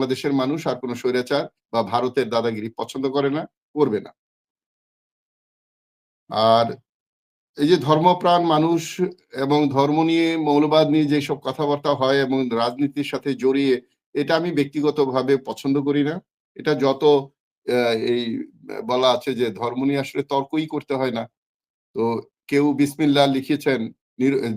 বাংলাদেশের মানুষ আর কোনো স্বৈরাচার বা ভারতের দাদাগিরি পছন্দ করে না, করবে না। আর এই যে ধর্মপ্রাণ মানুষ এবং ধর্ম নিয়ে, মৌলবাদ নিয়ে যেসব কথাবার্তা হয় এবং রাজনীতির সাথে জড়িয়ে, এটা আমি ব্যক্তিগতভাবে পছন্দ করি না। এটা যত এই বলা আছে যে ধর্ম নিয়ে আসলে তর্কই করতে হয় না। তো কেউ বিসমিল্লা লিখেছেন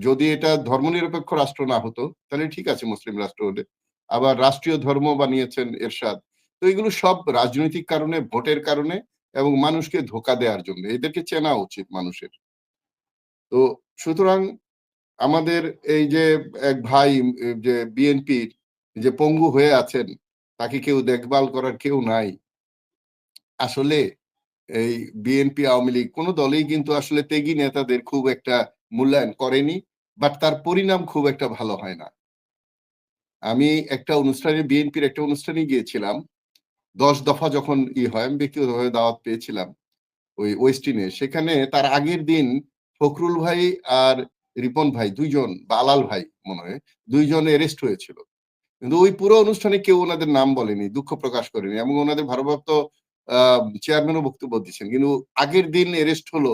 যদি এটা ধর্মনিরপেক্ষ রাষ্ট্র না হতো, তাহলে ঠিক আছে মুসলিম রাষ্ট্র হলে। আবার রাষ্ট্রীয় ধর্ম বানিয়েছেন এরশাদ। তো এগুলো সব রাজনৈতিক কারণে, ভোটের কারণে এবং মানুষকে ধোকা দেওয়ার জন্য। এদেরকে চেনা উচিত মানুষের। তো সুতরাং আমাদের এই যে এক ভাই, যে বিএনপির যে পঙ্গু হয়ে আছেন, তাকে কেউ দেখভাল করার কেউ নাই। আসলে এই বিএনপি, আওয়ামী লীগ কোনো দলেই কিন্তু আসলে তেগি নেতাদের খুব একটা মূল্যায়ন করেনি, বাট তার পরিণাম খুব একটা ভালো হয় না। আমি একটা অনুষ্ঠানে, বিএনপির একটা অনুষ্ঠানে গিয়েছিলাম। দশ দফা যখন ই হয়, আমি ব্যক্তিগতভাবে দাওয়াত পেয়েছিলাম ওই ওয়েস্টিনে সেখানে তার আগের দিন ফখরুল ভাই আর রিপন ভাই দুইজন বা আলাল ভাই মনে হয়, দুইজন অ্যারেস্ট হয়েছিল। কিন্তু ওই পুরো অনুষ্ঠানে কেউ ওনাদের নাম বলেনি, দুঃখ প্রকাশ করেনি এবং ওনাদের ভারপ্রাপ্ত চেয়ারম্যানও বক্তব্য দিচ্ছেন। কিন্তু আগের দিন অ্যারেস্ট হলো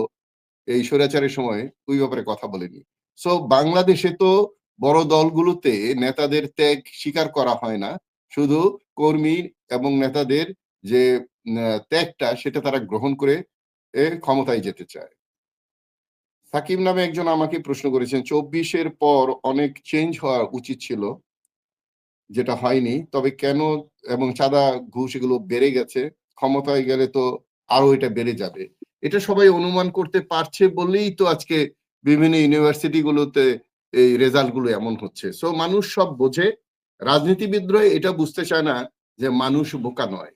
এই স্বৈরাচারের সময়, ওই ব্যাপারে কথা বলেনি। সো বাংলাদেশে তো বড় দলগুলোতে নেতাদের ত্যাগ স্বীকার করা হয় না। শুধু কর্মী এবং নেতাদের যে ত্যাগটা সেটা তারা গ্রহণ করে ক্ষমতায় যেতে চায়। সাকিব নামে একজন আমাকে প্রশ্ন করেছেন, চব্বিশের পর অনেক চেঞ্জ হওয়া উচিত ছিল, যেটা হয়নি, তবে কেন এবং চাঁদা ঘুষ এগুলো বেড়ে গেছে, ক্ষমতায় গেলে তো আরও এটা বেড়ে যাবে। এটা সবাই অনুমান করতে পারছে বলেই তো আজকে বিভিন্ন ইউনিভার্সিটি গুলোতে এই রেজাল্টগুলো এমন হচ্ছে। সো মানুষ সব বোঝে রাজনীতিবিদরা এটা বুঝতে চায় না যে মানুষ বোকা নয়।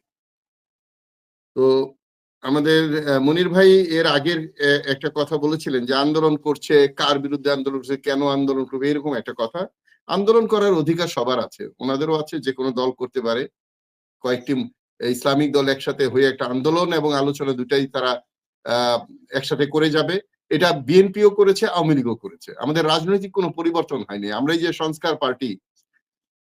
তো, আমাদের মনির ভাই এর আগের একটা কথা বলেছিলেন যে আন্দোলন করছে, কার বিরুদ্ধে আন্দোলন করছে, কেন আন্দোলন করবে, এরকম একটা কথা। আন্দোলন করার অধিকার সবার আছে, ওনাদেরও আছে, যে কোনো দল করতে পারে। কয়েকটি ইসলামিক দল একসাথে হয়ে একটা আন্দোলন এবং আলোচনা দুটাই তারা একসাথে করে যাবে। এটা বিএনপিও করেছে, আওয়ামী লীগও করেছে। আমাদের রাজনৈতিক কোনো পরিবর্তন হয়নি। আমরা এই যে সংস্কার পার্টি,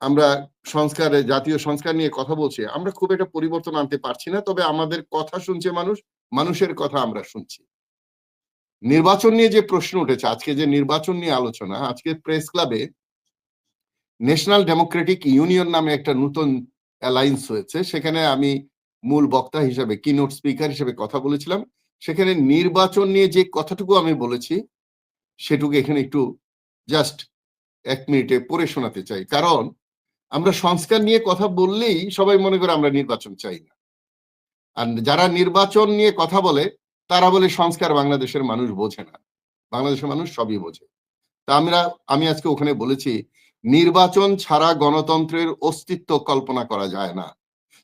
আমরা সংস্কারে, জাতীয় সংস্কার নিয়ে কথা বলছি, আমরা খুব একটা পরিবর্তন আনতে পারছি না, তবে আমাদের কথা শুনছে মানুষ, মানুষের কথা আমরা শুনছি। নির্বাচন নিয়ে যে প্রশ্ন উঠেছে, আজকে যে নির্বাচন নিয়ে আলোচনা, আজকে প্রেস ক্লাবে ন্যাশনাল ডেমোক্রেটিক ইউনিয়ন নামে একটা নতুন অ্যালায়েন্স হয়েছে, সেখানে আমি মূল বক্তা হিসেবে কিনোট স্পিকার হিসেবে কথা বলেছিলাম। সেখানে নির্বাচন নিয়ে যে কথাটুকু আমি বলেছি, সেটুকু এখানে একটু জাস্ট এক মিনিটে পড়ে শোনাতে চাই। কারণ আমরা সংস্কার নিয়ে কথা বললেই সবাই মনে করে আমরা নির্বাচন চাই না। আর যারা নির্বাচন নিয়ে কথা বলে, তারা বলে সংস্কার বাংলাদেশের মানুষ বোঝে না। বাংলাদেশের মানুষ সবই বোঝে। তা আমরা, আমি আজকে ওখানে বলেছি, নির্বাচন ছাড়া গণতন্ত্রের অস্তিত্ব কল্পনা করা যায় না।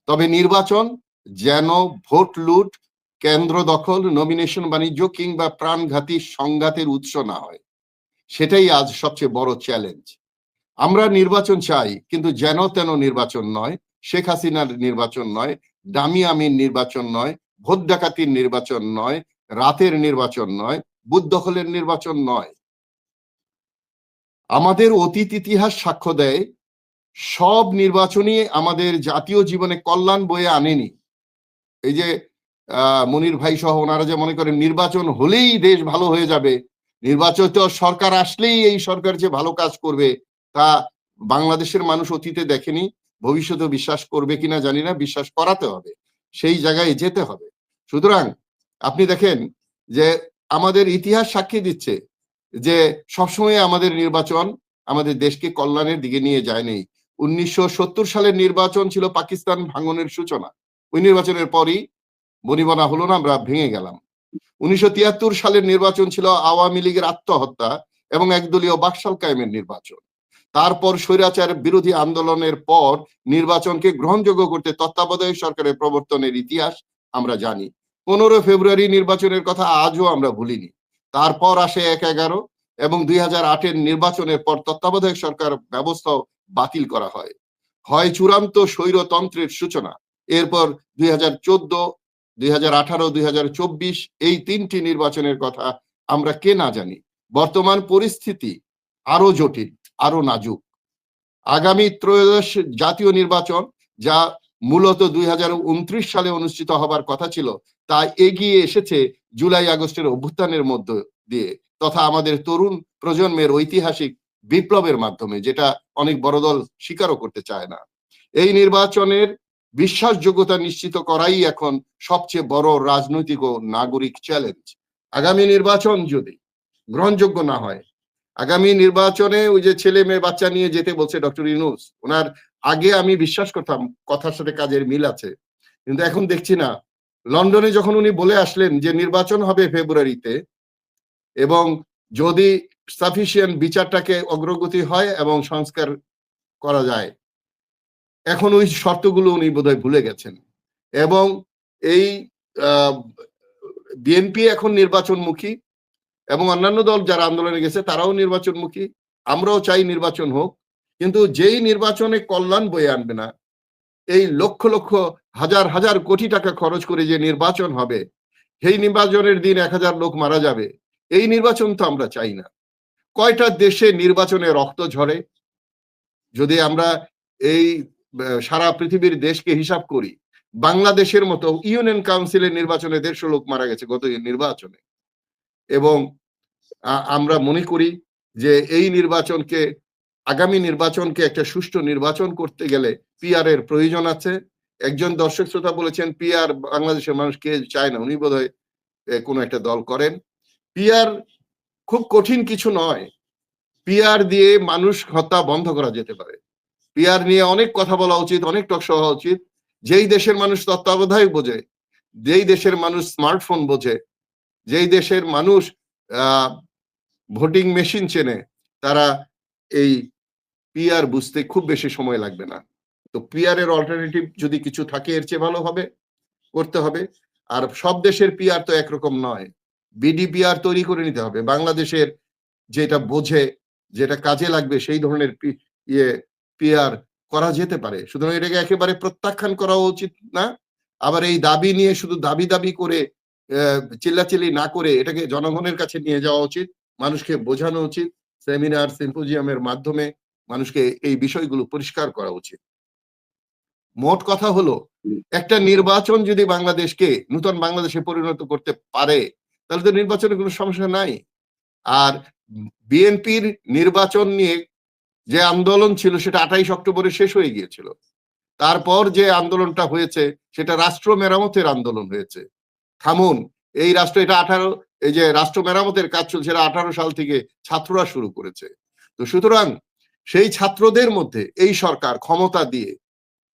তবে নির্বাচন যেন ভোট লুট কেন্দ্র দখল নমিনেশন বাণিজ্য কিংবা প্রাণঘাতী সংঘাতের উৎস না হয়। সেটাই আজ সবচেয়ে বড় চ্যালেঞ্জ আমরা নির্বাচন চাই, কিন্তু যেন তেন নির্বাচন নয়, শেখ হাসিনার নির্বাচন নয়, দামি আমির নির্বাচন নয়, ভোট ডাকাতির নির্বাচন নয়, রাতের নির্বাচন নয়, বুথ দখলের নির্বাচন নয়। আমাদের অতীত ইতিহাস সাক্ষ্য দেয়, সব নির্বাচনই আমাদের জাতীয় জীবনে কল্যাণ বয়ে আনেনি। এই যে মনির ভাই সহ ওনারা যে মনে করেন নির্বাচন হলেই দেশ ভালো হয়ে যাবে। নির্বাচিত সরকার আসলেই এই সরকার যে ভালো কাজ করবে তা বাংলাদেশের মানুষ অতীতে দেখেনি ভবিষ্যতে বিশ্বাস করবে কিনা জানি না, বিশ্বাস করাতে হবে, সেই জায়গায় যেতে হবে। সুতরাং আপনি দেখেন যে আমাদের ইতিহাস সাক্ষী দিচ্ছে যে সবসময় আমাদের নির্বাচন আমাদের দেশকে কল্যাণের দিকে নিয়ে যায়নি। উনিশশো সত্তর সালের নির্বাচন ছিল পাকিস্তান ভাঙনের সূচনা। ওই নির্বাচনের পরই বনিবনা হলো না, আমরা ভেঙে গেলাম। উনিশশো তিয়াত্তর সালের নির্বাচন ছিল আওয়ামী লীগের আত্মহত্যা এবং একদলীয় বাকশাল কায়েমের নির্বাচন। তারপর স্বৈরাচার বিরোধী আন্দোলনের পর নির্বাচনকে গ্রহণযোগ্য করতে তত্ত্বাবধায়ক সরকারের প্রবর্তনের ইতিহাস আমরা জানি। পনেরো ফেব্রুয়ারি নির্বাচনের কথা আজও আমরা ভুলিনি। তারপর আসে এক এগারো এবং দুই হাজার আটের নির্বাচনের পর তত্ত্বাবধায়ক সরকার ব্যবস্থা বাতিল করা হয়। হয় চূড়ান্ত স্বৈরতন্ত্রের সূচনা। এরপর দুই হাজার চোদ্দ দুই হাজার আঠারো, দুই হাজার চব্বিশ এই তিনটি নির্বাচনের কথা আমরা কে না জানি। বর্তমান পরিস্থিতি আরও জটিল আরও নাজুক। আগামী ত্রয়োদশ জাতীয় নির্বাচন, যা মূলত দুই হাজার উনত্রিশ সালে অনুষ্ঠিত হবার কথা ছিল, তা এগিয়ে এসেছে জুলাই আগস্টের অভ্যুত্থানের মধ্য দিয়ে, তথা আমাদের তরুণ প্রজন্মের ঐতিহাসিক বিপ্লবের মাধ্যমে, যেটা অনেক বড় দল স্বীকারও করতে চায় না। এই নির্বাচনের বিশ্বাসযোগ্যতা নিশ্চিত করাই এখন সবচেয়ে বড় রাজনৈতিক ও নাগরিক চ্যালেঞ্জ আগামী নির্বাচন যদি গ্রহণযোগ্য না হয়, আগামী নির্বাচনে ওই যে ছেলে মেয়ে বাচ্চা নিয়ে যেতে বলছে ডক্টর ইনুস ওনার আগে আমি বিশ্বাস করতাম কথার সাথে কাজের মিল আছে। কিন্তু এখন দেখছি না। লন্ডনে যখন উনি বলে আসলেন যে নির্বাচন হবে ফেব্রুয়ারিতে এবং যদি সাফিসিয়েন্ট বিচারটাকে অগ্রগতি হয় এবং সংস্কার করা যায় এখন ওই শর্তগুলো উনি বোধহয় ভুলে গেছেন। এবং এই বিএনপি এখন নির্বাচনমুখী এবং অন্যান্য দল যারা আন্দোলনে গেছে তারাও নির্বাচনমুখী, আমরাও চাই নির্বাচন হোক। কিন্তু যেই নির্বাচনে কল্যাণ বয়ে আনবে না, এই লক্ষ লক্ষ, হাজার হাজার কোটি টাকা খরচ করে যে নির্বাচন হবে, সেই নির্বাচনের দিন এক হাজার লোক মারা যাবে, এই নির্বাচন তো আমরা চাই না। কয়টা দেশে নির্বাচনে রক্ত ঝরে? যদি আমরা এই সারা পৃথিবীর দেশকে হিসাব করি, বাংলাদেশের মতো ইউনিয়ন কাউন্সিলের নির্বাচনে দেড়শো লোক মারা গেছে গত নির্বাচনে। এবং আমরা মনে করি যে এই নির্বাচনকে, আগামী নির্বাচনকে একটা সুষ্ঠু নির্বাচন করতে গেলে পিআর এর প্রয়োজন আছে। একজন দর্শক শ্রোতা বলেছেন, পিআর বাংলাদেশের মানুষ কে চায় না, উনি বোধহয় কোনো একটা দল করেন। পিআর খুব কঠিন কিছু নয়। পিআর দিয়ে মানুষ হত্যা বন্ধ করা যেতে পারে। পিআর নিয়ে অনেক কথা বলা উচিত, অনেক টক হওয়া উচিত। যেই দেশের মানুষ তত্ত্বাবধায়ক বোঝে, যেই দেশের মানুষ স্মার্টফোন বোঝে, যেই দেশের মানুষ ভোটিং মেশিন চেনে, তারা এই পিয়ার বুঝতে খুব বেশি সময় লাগবে না। তো পিআর এর অল্টারনেটিভ যদি কিছু থাকে, এর চেয়ে ভালো হবে, করতে হবে। আর সব দেশের পিয়ার তো একরকম নয়। বিডিপিআর তৈরি করে নিতে হবে। বাংলাদেশের যেটা বোঝে, যেটা কাজে লাগবে, সেই ধরনের ইয়ে পিআর করা যেতে পারে। সুতরাং এটাকে একেবারে প্রত্যাখ্যান করা উচিত না। আবার এই দাবি নিয়ে শুধু দাবি দাবি করে চিল্লাচিল্লি না করে এটাকে জনগণের কাছে নিয়ে যাওয়া উচিত, মানুষকে বোঝানো উচিত, সেমিনার, সিম্পোজিয়ামের মাধ্যমে মানুষকে এই বিষয়গুলো পরিষ্কার করা উচিত। মোট কথা হলো, একটা নির্বাচন যদি বাংলাদেশকে, নতুন বাংলাদেশে পরিণত করতে পারে, তাহলে তো নির্বাচনের কোনো সমস্যা নাই। আর বিএনপির নির্বাচন নিয়ে যে আন্দোলন ছিল সেটা আঠাইশ অক্টোবরে শেষ হয়ে গিয়েছিল। তারপর যে আন্দোলনটা হয়েছে, সেটা রাষ্ট্র মেরামতের আন্দোলন হয়েছে। থামুন, এই রাষ্ট্র, এটা আঠারো, এই যে রাষ্ট্র মেরামতের কাজ চলছে, সেটা আঠারো সাল থেকে ছাত্ররা শুরু করেছে। তো সুতরাং, সেই ছাত্রদের মধ্যে এই সরকার ক্ষমতা দিয়ে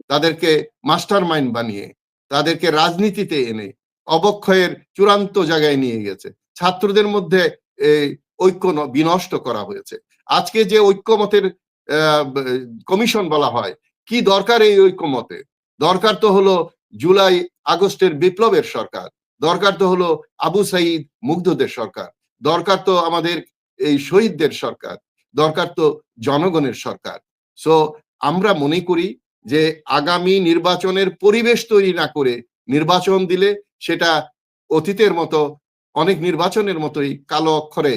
তাদেরকে মাস্টার মাইন্ড বানিয়ে, তাদেরকে রাজনীতিতে এনে অবক্ষয়ের চূড়ান্ত জায়গায় নিয়ে গেছে। ছাত্রদের মধ্যে এই ঐক্য বিনষ্ট করা হয়েছে। আজকে যে ঐক্যমতের কমিশন বলা হয়। কি দরকার এই ঐক্যমতে? দরকার তো হলো জুলাই আগস্টের বিপ্লবের সরকার। দরকার তো হলো আবু সাইদ মুগ্ধদের সরকার। দরকার তো আমাদের এই শহীদদের সরকার। দরকার তো জনগণের সরকার। সো আমরা মনে করি যে আগামী নির্বাচনের পরিবেশ তৈরি না করে নির্বাচন দিলে সেটা অতীতের মতো, অনেক নির্বাচনের মতোই কালো অক্ষরে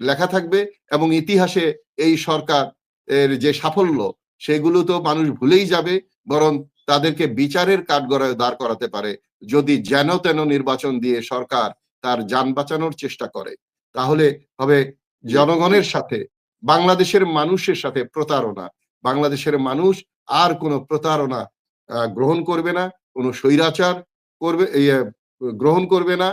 লেখা থাকবে এবং ইতিহাসে এই সরকার এর যে সাফল্য, সেগুলো তো মানুষ ভুলেই যাবে, বরং তাদেরকে বিচারের কাঠগড়ায় দাঁড় করাতে পারে। যদি যেন তেন নির্বাচন দিয়ে সরকার তার যান বাঁচানোর চেষ্টা করে, তাহলে হবে জনগণের সাথে, বাংলাদেশের মানুষের সাথে প্রতারণা। বাংলাদেশের মানুষ আর কোনো প্রতারণা গ্রহণ করবে না, কোনো স্বৈরাচার করবে গ্রহণ করবে না,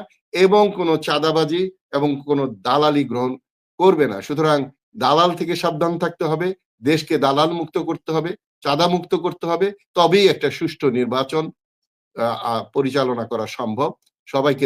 এবং কোনো চাঁদাবাজি এবং কোনো দালালি গ্রহণ করবে না। সুতরাং দালাল থেকে সাবধান থাকতে হবে দেশকে দালাল মুক্ত করতে হবে, চাঁদা মুক্ত করতে হবে, তবেই একটা সুষ্ঠু নির্বাচন পরিচালনা করা সম্ভব। সবাইকে